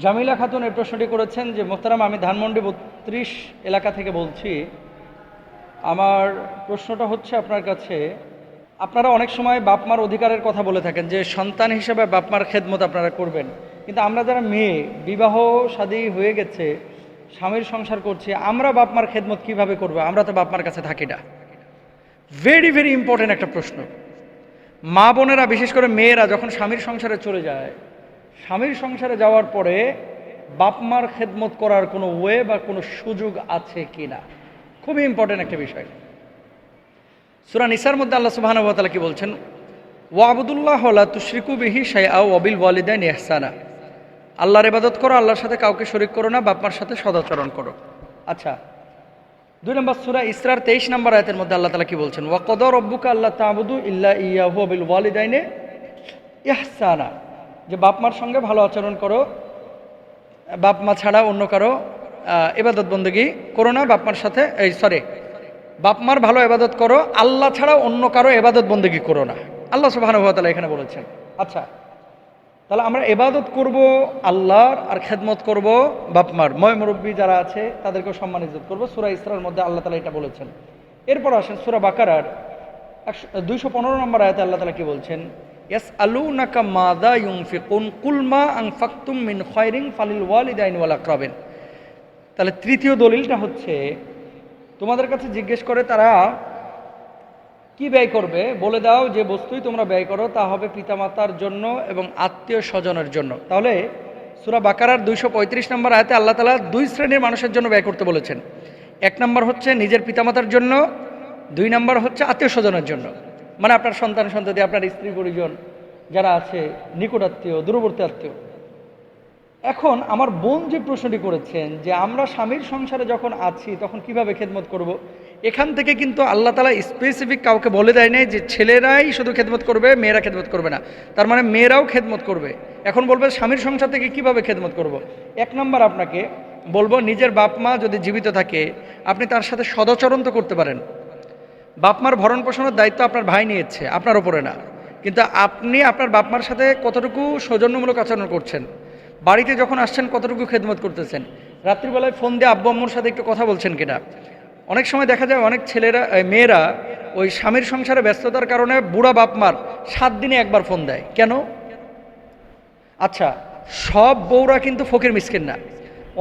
জামিলা খাতুন এই প্রশ্নটি করেছেন যে, মোহতারাম, আমি ধানমন্ডি বত্রিশ এলাকা থেকে বলছি। আমার প্রশ্নটা হচ্ছে আপনার কাছে, আপনারা অনেক সময় বাপমার অধিকারের কথা বলে থাকেন যে, সন্তান হিসেবে বাপমার খেদমত আপনারা করবেন। কিন্তু আমরা যারা মেয়ে, বিবাহ শাদী হয়ে গেছে, স্বামীর সংসার করছি, আমরা বাপমার খেদমত কীভাবে করব? আমরা তো বাপমার কাছে থাকি না। ভেরি ভেরি ইম্পর্টেন্ট একটা প্রশ্ন। মা বোনেরা, বিশেষ করে মেয়েরা, যখন স্বামীর সংসারে চলে যায় স্বামীর সংসারে যাওয়ার পরে বাপমার খেদমত করার কোনো ওয়ে বা কোনো সুযোগ আছে কি না? খুবই ইম্পর্টেন্ট একটা বিষয়। সুরা নিসার মধ্যে আল্লাহ সুবাহান তালা কি বলছেন? ওয়াবুদুল্লাহ তুশ্রিকু বিহি শাইআ ওয়াবিল ওয়ালিদাইন ইহসানা। আল্লাহর ইবাদত করো, আল্লাহর সাথে কাউকে শরিক করো না, বাপমার সাথে সদাচরণ করো। আচ্ছা দুই নম্বর সুরা ইসরার তেইশ নম্বর আয়তের মধ্যে আল্লাহ তালা কি বলছেন? ওয়াকদর রব্বুকা আল্লাহ তাবুদু ইল্লা ইয়াহু আবিল ওয়ালিদাইনে ইহসানা। যে বাপমার সঙ্গে ভালো আচরণ করো, বাপ মা ছাড়া অন্য কারও এবাদত বন্দী করো না বাপমার সাথে, এই সরি বাপমার ভালো এবাদত করো, আল্লাহ ছাড়া অন্য কারও এবাদত বন্দী করো না। আল্লাহ সুবাহানুভাতালা এখানে বলেছেন। আচ্ছা তাহলে আমরা এবাদত করব, আল্লাহর আর খেদমত করব বাপমার ময় মুরব্বী যারা আছে, তাদেরকেও সম্মান ইজ্জত করব। সুরা ইসরার মধ্যে আল্লাহ তালা এটা বলেছেন। এরপর আসেন সুরা বাকারার একশো, দুইশো পনেরো নম্বর আয়তে আল্লাহ তালা কি বলছেন? আলু নাকা মাদা আং মিন ফালিল তাহলে তৃতীয় দলিলটা হচ্ছে, তোমাদের কাছে জিজ্ঞেস করে তারা কি ব্যয় করবে? বলে দাও যে বস্তুই তোমরা ব্যয় করো, তা হবে পিতামাতার জন্য এবং আত্মীয় স্বজনের জন্য। তাহলে সুরা বাকারার দুইশো পঁয়ত্রিশ নম্বর আয়তে আল্লাহ তালা দুই শ্রেণির মানুষের জন্য ব্যয় করতে বলেছেন। এক নম্বর হচ্ছে নিজের পিতামাতার জন্য, দুই নম্বর হচ্ছে আত্মীয় স্বজনের জন্য। মানে আপনার সন্তান, সন্ততি, আপনার স্ত্রী, পরিজন যারা আছে, নিকট আত্মীয়, দূরবর্তী আত্মীয় এখন আমার বোন যে প্রশ্নটি করেছেন যে আমরা স্বামীর সংসারে যখন আছি, তখন কীভাবে খেদমত করব। এখান থেকে কিন্তু আল্লাহ তালা স্পেসিফিক কাউকে বলে দেয় নাই যে ছেলেরাই শুধু খেদমত করবে, মেয়েরা খেদমত করবে না তার মানে মেয়েরাও খেদমত করবে এখন বলবে স্বামীর সংসার থেকে কীভাবে খেদমত করব। এক নম্বর আপনাকে বলব, নিজের বাপ মা যদি জীবিত থাকে, আপনি তার সাথে সদাচরণ তো করতে পারেন বাপমার ভরণ পোষণের দায়িত্ব আপনার ভাই নিয়েছে, আপনার ওপরে না। কিন্তু আপনি আপনার বাপমার সাথে কতটুকু সৌজন্যমূলক আচরণ করছেন? বাড়িতে যখন আসছেন, কতটুকু খেদমত করতেছেন? রাত্রিবেলায় ফোন দিয়ে আব্বু আম্মুর সাথে একটু কথা বলছেন কিনা? অনেক সময় দেখা যায় অনেক ছেলেরা মেয়েরা ওই স্বামীর সংসারে ব্যস্ততার কারণে বুড়া বাপমার সাত দিনে একবার ফোন দেয়। কেন? আচ্ছা সব বউরা কিন্তু ফকির মিসকিন না।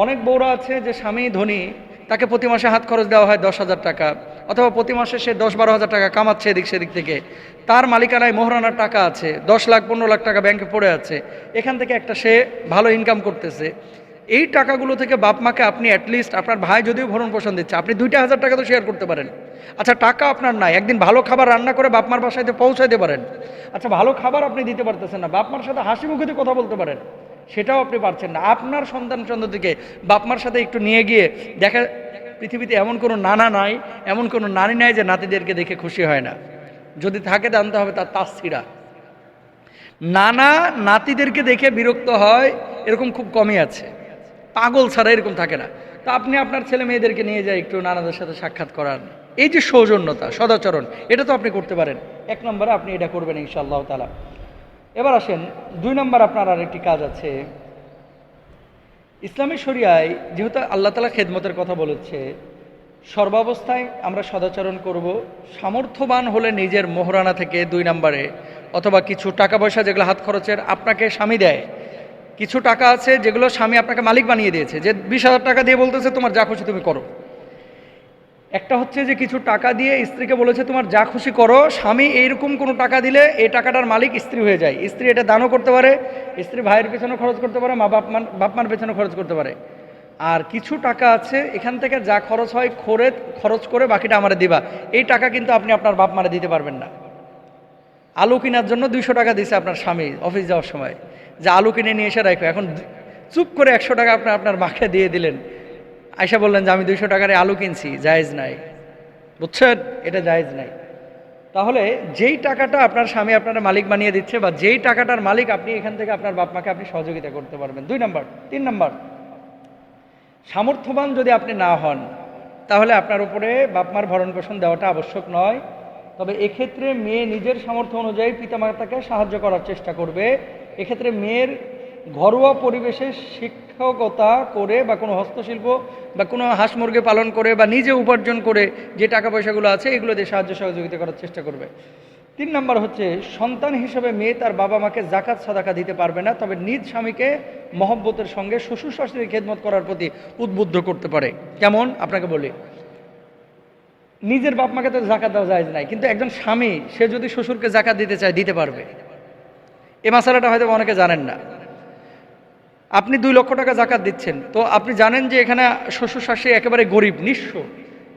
অনেক বউরা আছে যে স্বামী ধনী, তাকে প্রতি মাসে হাত খরচ দেওয়া হয় দশ হাজার টাকা। অথবা প্রতি মাসে সে দশ বারো হাজার টাকা কামাচ্ছে এদিক সেদিক থেকে। তার মালিকানায় মোহরানার টাকা আছে, দশ লাখ, পনেরো লাখ টাকা ব্যাংকে পড়ে আছে। এখান থেকে একটা সে ভালো ইনকাম করতেছে। এই টাকাগুলো থেকে বাপ মাকে আপনি অ্যাটলিস্ট আপনার ভাই যদিও ভরণ পোষণ দিচ্ছে, আপনি দুইটা হাজার টাকা তো শেয়ার করতে পারেন। আচ্ছা টাকা আপনার নাই, একদিন ভালো খাবার রান্না করে বাপমার বাসায় পৌঁছাইতে পারেন। আচ্ছা ভালো খাবার আপনি দিতে পারতেছেন না বাপমার সাথে হাসি মুখে কথা বলতে পারেন। সেটাও আপনি পারছেন না। আপনার সন্তান সন্ততিকে বাপমার সাথে একটু নিয়ে গিয়ে দেখা পৃথিবীতে এমন কোনো নানা নাই, এমন কোনো নানি নাই যে নাতিদেরকে দেখে খুশি হয় না। যদি থাকে জানতে হবে তার তাসিরা নানা নাতিদেরকে দেখে বিরক্ত হয়, এরকম খুব কমই আছে। পাগল ছাড়া এরকম থাকে না। তা আপনি আপনার ছেলে মেয়েদেরকে নিয়ে যায় একটু নানাদের সাথে সাক্ষাৎ করান। এই যে সৌজন্যতা, সদাচরণ, এটা তো আপনি করতে পারেন। এক নম্বরে আপনি এটা করবেন ইনশাআল্লাহ তালা এবার আসেন, দুই নম্বর আপনার আর একটি কাজ আছে। ইসলামী শরিয়ায় যেহেতু আল্লাহ তালা খেদমতের কথা বলেছে, সর্বাবস্থায় আমরা সদাচরণ করব সামর্থ্যবান হলে নিজের মোহরানা থেকে দুই নম্বরে, অথবা কিছু টাকা পয়সা যেগুলো হাত খরচের আপনাকে স্বামী দেয়, কিছু টাকা আছে যেগুলো স্বামী আপনাকে মালিক বানিয়ে দিয়েছে, যে বিশ হাজার টাকা দিয়ে বলতেছে, তোমার যা খুশি তুমি করো। একটা হচ্ছে যে কিছু টাকা দিয়ে স্ত্রীকে বলেছে, তোমার যা খুশি করো, স্বামী এইরকম কোনো টাকা দিলে এই টাকাটার মালিক স্ত্রী হয়ে যায়। স্ত্রী এটা দানও করতে পারে, স্ত্রী ভাইয়ের পেছনে খরচ করতে পারে, মা বাপ মান, বাপ মার পেছনে খরচ করতে পারে। আর কিছু টাকা আছে, এখান থেকে যা খরচ হয়, খরে, খরচ করে বাকিটা আমারে দিবা। এই টাকা কিন্তু আপনি আপনার বাপ মারে দিতে পারবেন না। আলু কেনার জন্য দুইশো টাকা দিছে আপনার স্বামী অফিস যাওয়ার সময়। যে আলু কিনে নিয়ে এসে রাখো। এখন চুপ করে একশো টাকা আপনি আপনার মাকে দিয়ে দিলেন। আয়সা বললেন যে আমি দুইশো টাকার আলু কিনছি, জায়েজ নাই। বুঝছেন? এটা জায়েজ নাই। তাহলে যেই টাকাটা আপনার স্বামী আপনার মালিক বানিয়ে দিচ্ছে বা যেই টাকাটার মালিক আপনি এখান থেকে আপনার বাপ মাকে আপনি সহযোগিতা করতে পারবেন। দুই নম্বর, তিন নম্বর, সামর্থ্যবান যদি আপনি না হন, তাহলে আপনার উপরে বাপমার ভরণ পোষণ দেওয়াটা আবশ্যক নয়। তবে এক্ষেত্রে মেয়ে নিজের সামর্থ্য অনুযায়ী পিতামাতাকে সাহায্য করার চেষ্টা করবে। এক্ষেত্রে মেয়ের ঘরোয়া পরিবেশে শিক্ষকতা করে বা কোনো হস্তশিল্প বা কোনো হাঁস মুরগি পালন করে বা নিজে উপার্জন করে যে টাকা পয়সাগুলো আছে, এগুলো দিয়ে সাহায্য সহযোগিতা করার চেষ্টা করবে। তিন নম্বর হচ্ছে, সন্তান হিসেবে মেয়ে তার বাবা মাকে জাকাত, সাদাকা দিতে পারবে না, তবে নিজ স্বামীকে মহব্বতের সঙ্গে শ্বশুর শাশুড়ির খেদমত করার প্রতি উদ্বুদ্ধ করতে পারে। কেমন? আপনাকে বলি। নিজের বাপ মাকে তো জাকাত দেওয়া যায় নাই, কিন্তু একজন স্বামী, সে যদি শ্বশুরকে জাকাত দিতে চায়, দিতে পারবে। এ মশালাটা হয়তো অনেকে জানেন না। আপনি দুই লক্ষ টাকা জাকাত দিচ্ছেন। তো আপনি জানেন যে এখানে শ্বশুর শাশুড়ি একেবারে গরিব, নিঃস্ব।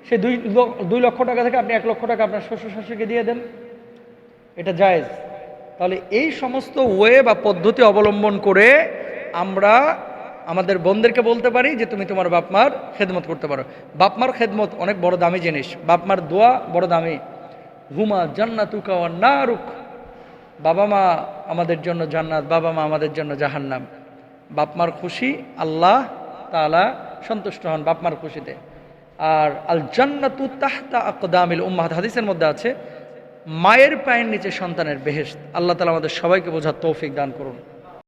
সে দুই দুই লক্ষ টাকা থেকে আপনি এক লক্ষ টাকা আপনার শ্বশুর শাশুড়িকে দিয়ে দেন। এটা জায়েজ। তাহলে এই সমস্ত ওয়ে বা পদ্ধতি অবলম্বন করে আমরা আমাদের বোনদেরকে বলতে পারি যে তুমি তোমার বাপমার খেদমত করতে পারো। বাপমার খেদমত অনেক বড় দামি জিনিস। বাপমার দোয়া বড় দামি। হুমা জান্নাতুকা ওয়া নারুক। বাবা মা আমাদের জন্য জান্নাত, বাবা মা আমাদের জন্য জাহান্নাম। বাপমার খুশি, আল্লাহ তালা সন্তুষ্ট হন বাপমার খুশিতে। আর আল জান্নাতু তাহতা আকদামিল উম্মাহাদ হাদিসের মধ্যে আছে, মায়ের পায়ের নিচে সন্তানের বেহেস্ত আল্লাহ তালা আমাদের সবাইকে বোঝার তৌফিক দান করুন।